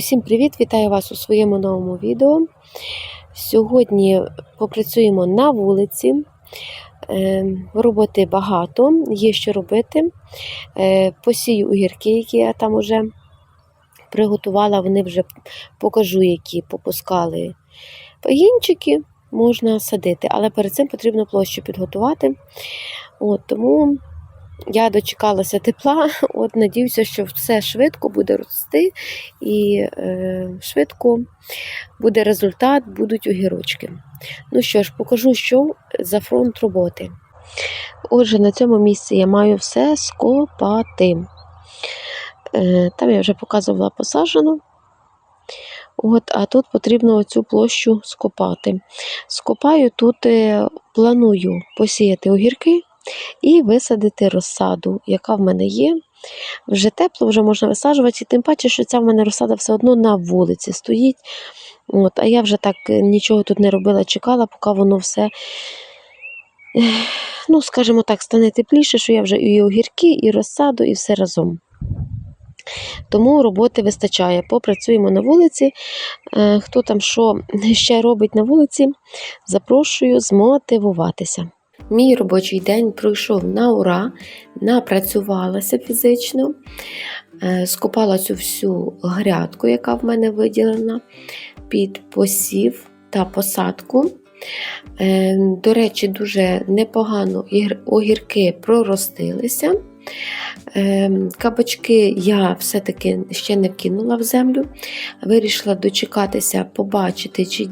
Усім привіт! Вітаю вас у своєму новому відео. Сьогодні попрацюємо на вулиці. Е, Роботи багато, є що робити. Е, Посію огірки, які я там вже приготувала, вони вже покажу, які попускали пагінчики, можна садити, але перед цим потрібно площу підготувати. От, Тому я дочекалася тепла, от надіюся, що все швидко буде рости і е, швидко буде результат, будуть огірочки. Ну що ж, покажу, що за фронт роботи. Отже, на цьому місці я маю все скопати. Е, там я вже показувала посаджену. От, а тут потрібно оцю площу скопати. Скопаю тут, е, планую посіяти огірки і висадити розсаду, яка в мене є. Вже тепло, вже можна висаджувати, і тим паче, що ця в мене розсада все одно на вулиці стоїть. От, А я вже так нічого тут не робила, чекала, поки воно все, ну, скажімо так, стане тепліше, що я вже і огірки, і розсаду, і все разом. Тому роботи вистачає. Попрацюємо на вулиці. Е, Хто там що ще робить на вулиці, запрошую змотивуватися. Мій робочий день пройшов на ура, напрацювалася фізично, е, скопала цю всю грядку, яка в мене виділена, під посів та посадку. Е, До речі, дуже непогано огірки проростилися. Е, Кабачки я все-таки ще не вкинула в землю. Вирішила дочекатися, побачити, чи,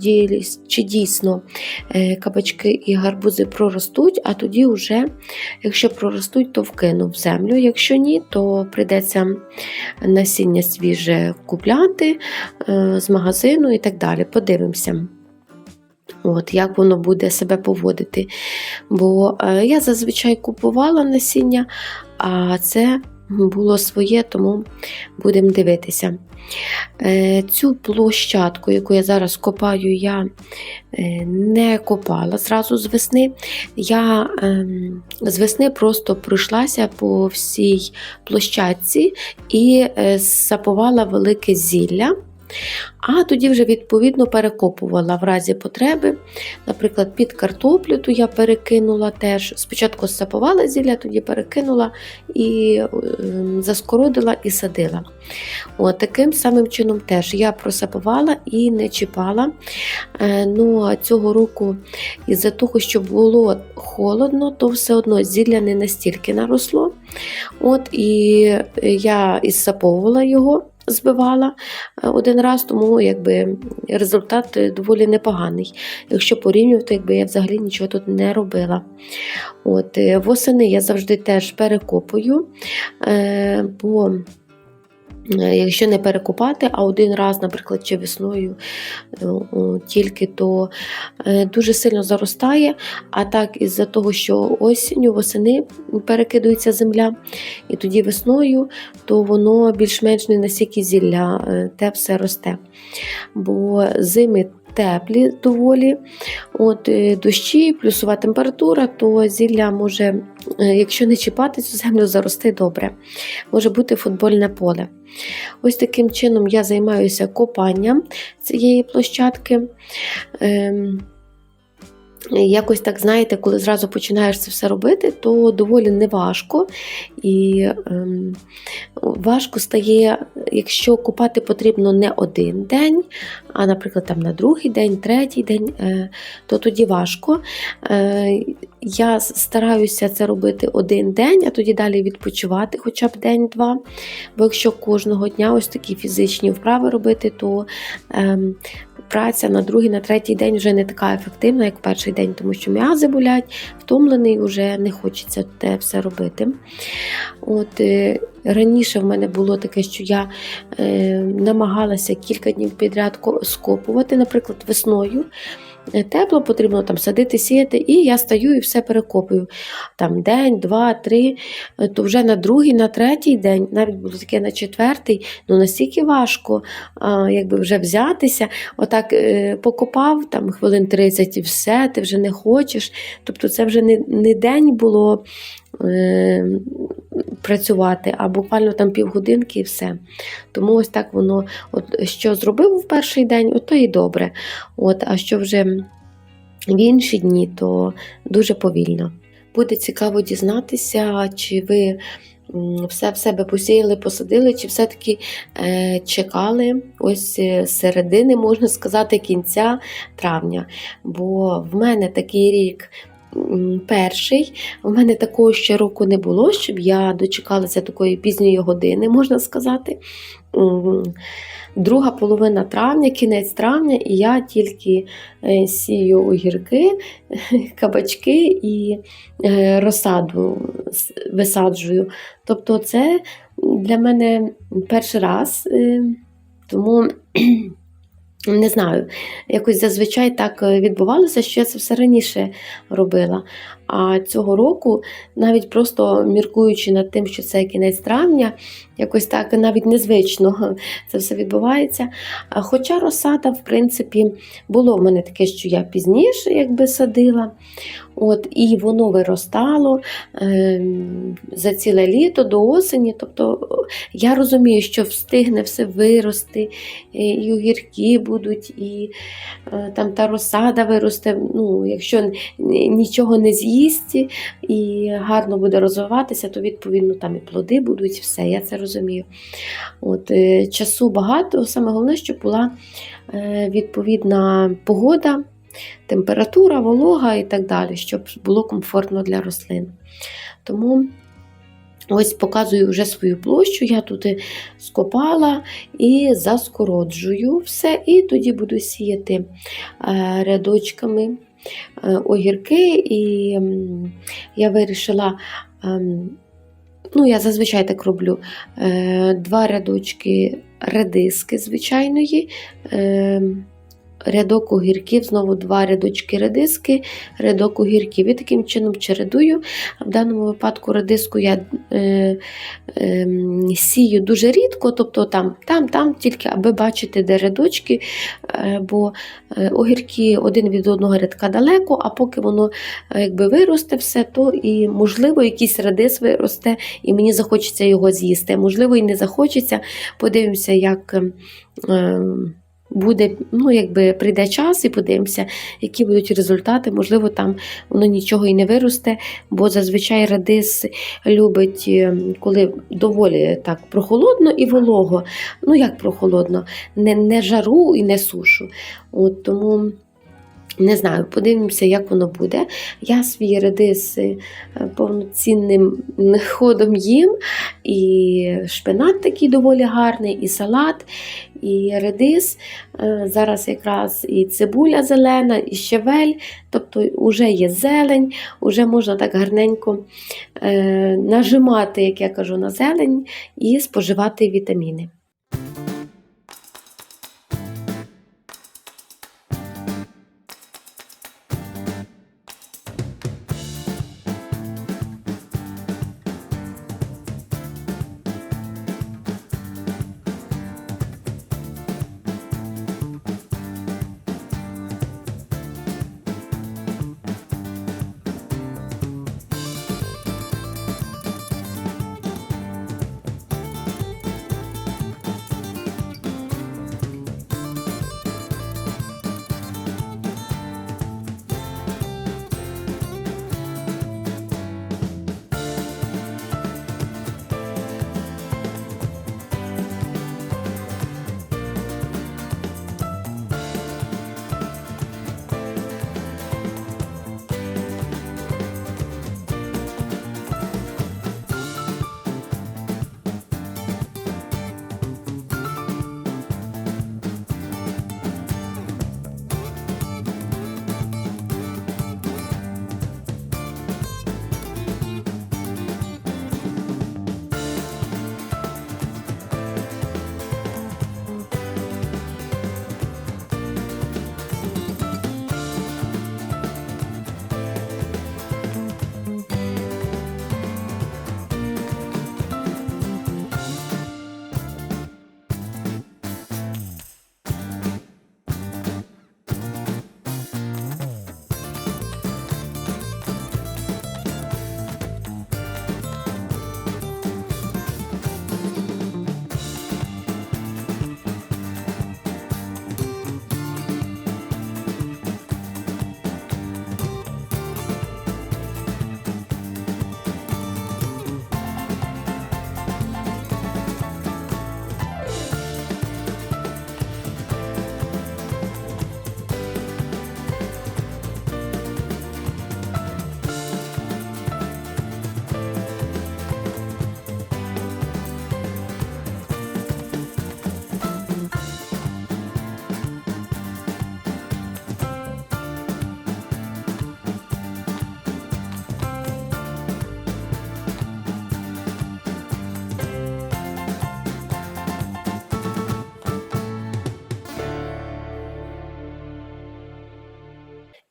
чи дійсно е, кабачки і гарбузи проростуть, а тоді вже, якщо проростуть, то вкину в землю. Якщо ні, то прийдеться насіння свіже купляти е, з магазину і так далі. Подивимося. От, як воно буде себе поводити. Бо е, я зазвичай купувала насіння, а це було своє, тому будемо дивитися. Е, Цю площадку, яку я зараз копаю, я е, не копала зразу з весни. Я ем, з весни просто пройшлася по всій площадці і запувала велике зілля. А тоді вже відповідно перекопувала в разі потреби. Наприклад, під картоплю то я перекинула теж. Спочатку сапувала зілля, тоді перекинула і е, заскородила і садила. От, Таким самим чином теж я просапувала і не чіпала. Е, ну, цього року, із-за того, що було холодно, то все одно зілля не настільки наросло. От, І я ізсаповувала його збивала е, один раз, тому якби результат е, доволі непоганий. Якщо порівнювати, якби я взагалі нічого тут не робила. От, е, Восени я завжди теж перекопую, бо Якщо не перекупати, а один раз, наприклад, чи весною е, тільки, то е, дуже сильно заростає. А так, із-за того, що осінню, восени перекидується земля, і тоді весною, то воно більш-менш не настільки зілля, е, те все росте. Бо зими теплі доволі, от е, дощі, плюсова температура, то зілля може, е, якщо не чіпати цю землю, зарости добре. Може бути футбольне поле. Ось таким чином я займаюся копанням цієї площадки. Якось так, знаєте, коли зразу починаєш це все робити, то доволі неважко. І ем, важко стає, якщо купати потрібно не один день, а, наприклад, там на другий день, третій день, е, то тоді важко. Е, я стараюся це робити один день, а тоді далі відпочивати хоча б день-два. Бо якщо кожного дня ось такі фізичні вправи робити, то ем, праця на другий, на третій день вже не така ефективна, як перший день, тому що м'язи болять, втомлений вже не хочеться те все робити. От, е, Раніше в мене було таке, що я е, намагалася кілька днів підряд скопувати, наприклад, весною. Е, Тепло потрібно там садити, сіяти, і я стаю і все перекопую. Там день, два, три, е, то вже на другий, на третій день, навіть було таке на четвертий, ну настільки важко якби вже взятися. Отак е, покопав там хвилин 30 і все, ти вже не хочеш. Тобто це вже не, не день було працювати, а буквально там півгодинки і все. Тому ось так воно, от що зробив в перший день, от то і добре. От, а що вже в інші дні, то дуже повільно. Буде цікаво дізнатися, чи ви все в себе посіяли, посадили, чи все-таки е, чекали ось е, середини, можна сказати, кінця травня. Бо в мене такий рік. Перший, у мене такого ще року не було, щоб я дочекалася такої пізньої години, можна сказати. Друга половина травня, кінець травня, і я тільки е, сію огірки, кабачки і е, розсаду висаджую. Тобто, це для мене перший раз, е, тому не знаю, якось зазвичай так е, відбувалося, що я це все раніше робила. А цього року, навіть просто міркуючи над тим, що це кінець травня, якось так навіть незвично це все відбувається. Хоча розсада, в принципі, було в мене таке, що я пізніше якби садила, от, і воно виростало ем, за ціле літо до осені. Тобто я розумію, що встигне все вирости, і огірки будуть, і е, там та розсада виросте. Ну, якщо нічого не з'їсть і гарно буде розвиватися, то відповідно там і плоди будуть, і все, я це розумію. От, е, часу багато, саме головне, щоб була е, відповідна погода, температура, волога і так далі, щоб було комфортно для рослин. Тому ось показую вже свою площу, я тут скопала і заскороджую все, і тоді буду сіяти е, рядочками е, огірки, і я вирішила. ем, Ну, я зазвичай так роблю. Е, Два рядочки редиски звичайної, е, рядок огірків, знову два рядочки редиски, рядок огірків. І таким чином чередую. В даному випадку редиску я е, е, сію дуже рідко, тобто там, там, там, тільки аби бачити, де рядочки, е, бо е, огірки один від одного рядка далеко, а поки воно е, якби виросте все, то і можливо якийсь редис виросте, і мені захочеться його з'їсти. Можливо, і не захочеться. Подивимося, як. ем, Буде, ну, якби прийде час і подивимося, які будуть результати. Можливо, там воно нічого і не виросте, бо зазвичай радис любить, ем, коли доволі так прохолодно і волого. Ну, як прохолодно, не, не жару і не сушу. От тому. Не знаю, подивимося, як воно буде. Я свій редис е, повноцінним ходом їм, і шпинат такий доволі гарний, і салат, і редис. Е, Зараз якраз і цибуля зелена, і щавель, тобто вже є зелень, вже можна так гарненько е, нажимати, як я кажу, на зелень і споживати вітаміни.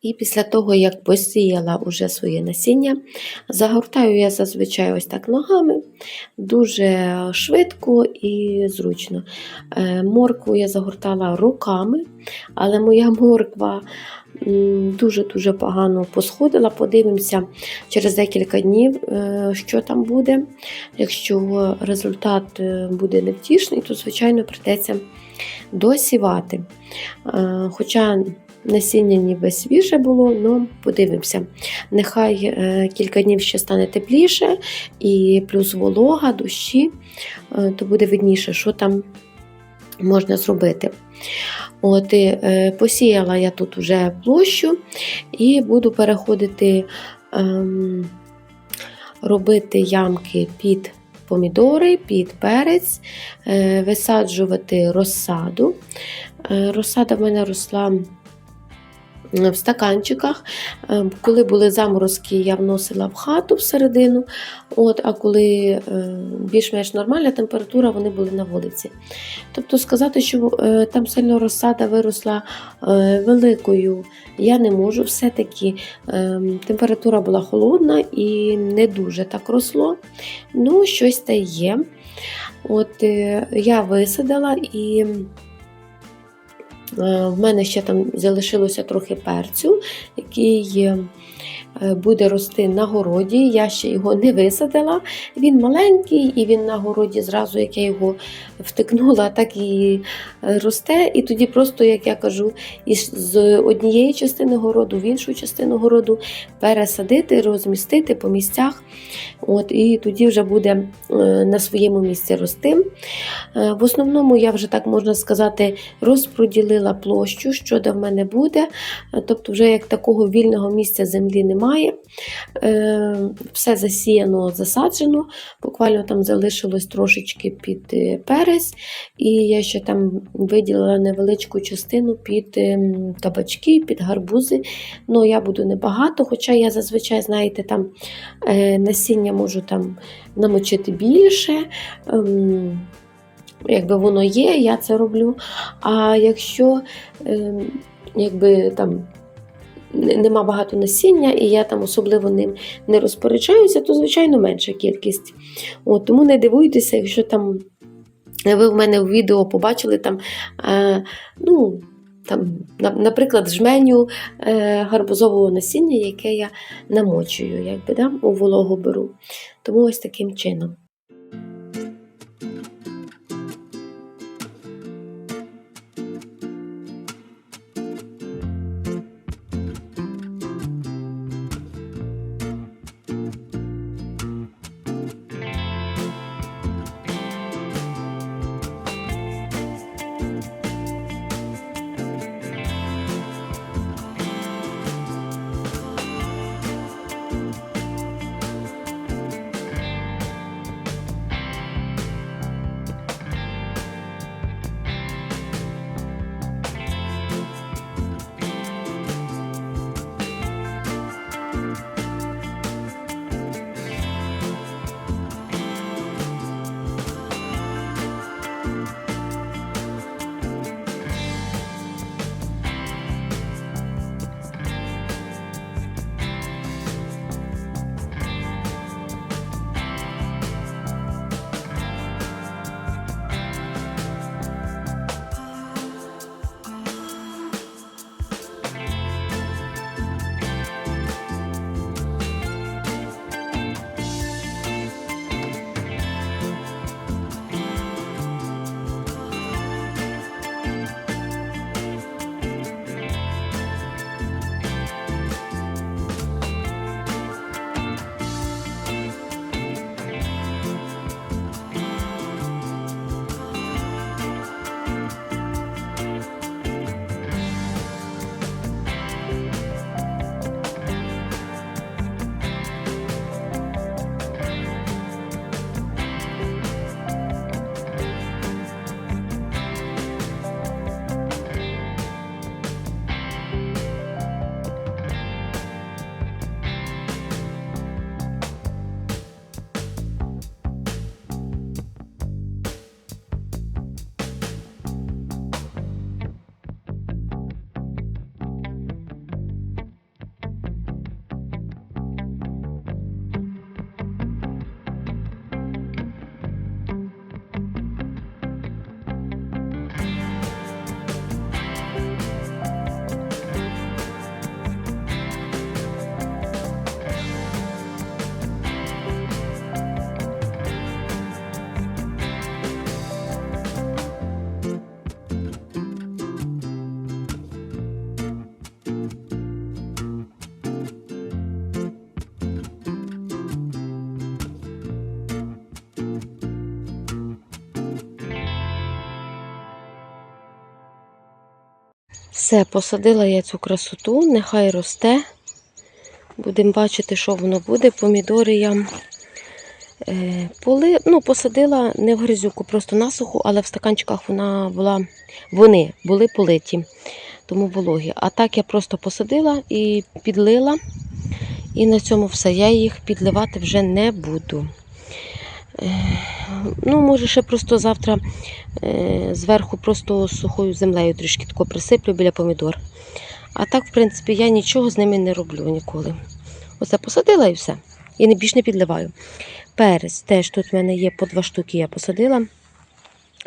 І після того, як посіяла уже своє насіння, загортаю я зазвичай ось так ногами, дуже швидко і зручно. Е, Моркву я загортала руками, але моя морква дуже-дуже погано посходила. Подивимося через декілька днів, е, що там буде. Якщо результат е, буде невтішний, то, звичайно, прийдеться досівати. Хоча насіння ніби свіже було, але подивимося. Нехай е, кілька днів ще стане тепліше, і плюс волога, дощі, е, то буде видніше, що там можна зробити. От, і, е, посіяла я тут вже площу і буду переходити ем, робити ямки під помідори, під перець, е, висаджувати розсаду. Е, Розсада в мене росла в стаканчиках. Е, Коли були заморозки, я вносила в хату всередину, от, а коли е, більш-менш нормальна температура, вони були на вулиці. Тобто сказати, що е, там сильно розсада виросла е, великою, я не можу. Все-таки е, температура була холодна і не дуже так росло. Ну, щось та є. От е, я висадила і. Е, В мене ще там залишилося трохи перцю, який е, буде рости на городі. Я ще його не висадила. Він маленький, і він на городі зразу, як я його втикнула, так і е, росте. І тоді просто, як я кажу, із з однієї частини городу в іншу частину городу пересадити, розмістити по місцях. От, І тоді вже буде е, на своєму місці рости. Е, В основному, я вже так можна сказати, розподілила площу, що де в мене буде. Е, Тобто, вже як такого вільного місця землі немає. Е, Все засіяно, засаджено. Буквально там залишилось трошечки під е, перець, і я ще там виділила невеличку частину під ем, кабачки, під гарбузи. Ну, я буду небагато, хоча я зазвичай, знаєте, там е, насіння можу там намочити більше. Ем, Якби воно є, я це роблю. А якщо ем, якби там нема багато насіння, і я там особливо ним не розпоряджаюся, то звичайно менша кількість. От, тому не дивуйтеся, якщо там ви в мене в відео побачили там, е, ну, там, наприклад, жменю е, гарбузового насіння, яке я намочую, якби, да, у вологу беру. Тому ось таким чином. Все, посадила я цю красоту, нехай росте. Будемо бачити, що воно буде. Помідори я е, поли, ну, посадила не в грязюку, просто насуху, але в стаканчиках вона була, вони були политі, тому вологі. А так я просто посадила і підлила. І на цьому все. Я їх підливати вже не буду. Ну, може, ще просто завтра е, зверху просто сухою землею трішки тако присиплю біля помідор. А так, в принципі, я нічого з ними не роблю ніколи. Оце посадила і все. І більш не підливаю. Перець теж тут в мене є по два штуки, я посадила,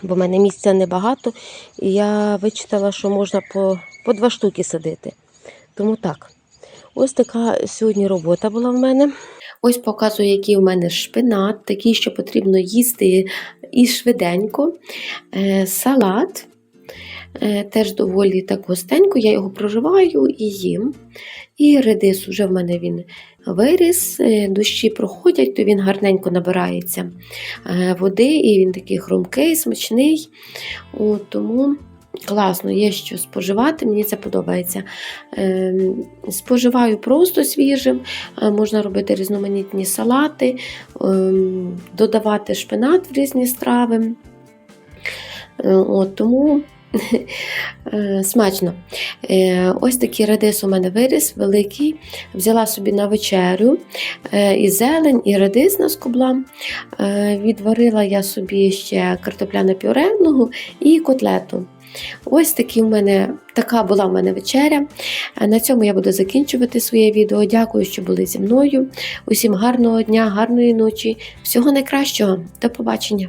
бо в мене місця небагато. І я вичитала, що можна по, по два штуки садити. Тому так. Ось така сьогодні робота була в мене. Ось показую, який у мене шпинат, такий, що потрібно їсти і швиденько. Е, салат. Е, Теж доволі так густенько, я його проживаю і їм. І редис уже в мене він виріс, е, дощі проходять, то він гарненько набирається води, і він такий хрумкий, смачний. От, тому класно, є що споживати, мені це подобається. Е, Споживаю просто свіжим, е, можна робити різноманітні салати, е, додавати шпинат в різні страви. Е, От, тому е, смачно. Ось такий редис у мене виріс, великий. Взяла собі на вечерю і зелень, і редис наскобла. Е, Відварила я собі ще картопляне пюре і котлету. Ось такі в мене, така була в мене вечеря. Е, На цьому я буду закінчувати своє відео. Дякую, що були зі мною. Усім гарного дня, гарної ночі, всього найкращого. До побачення!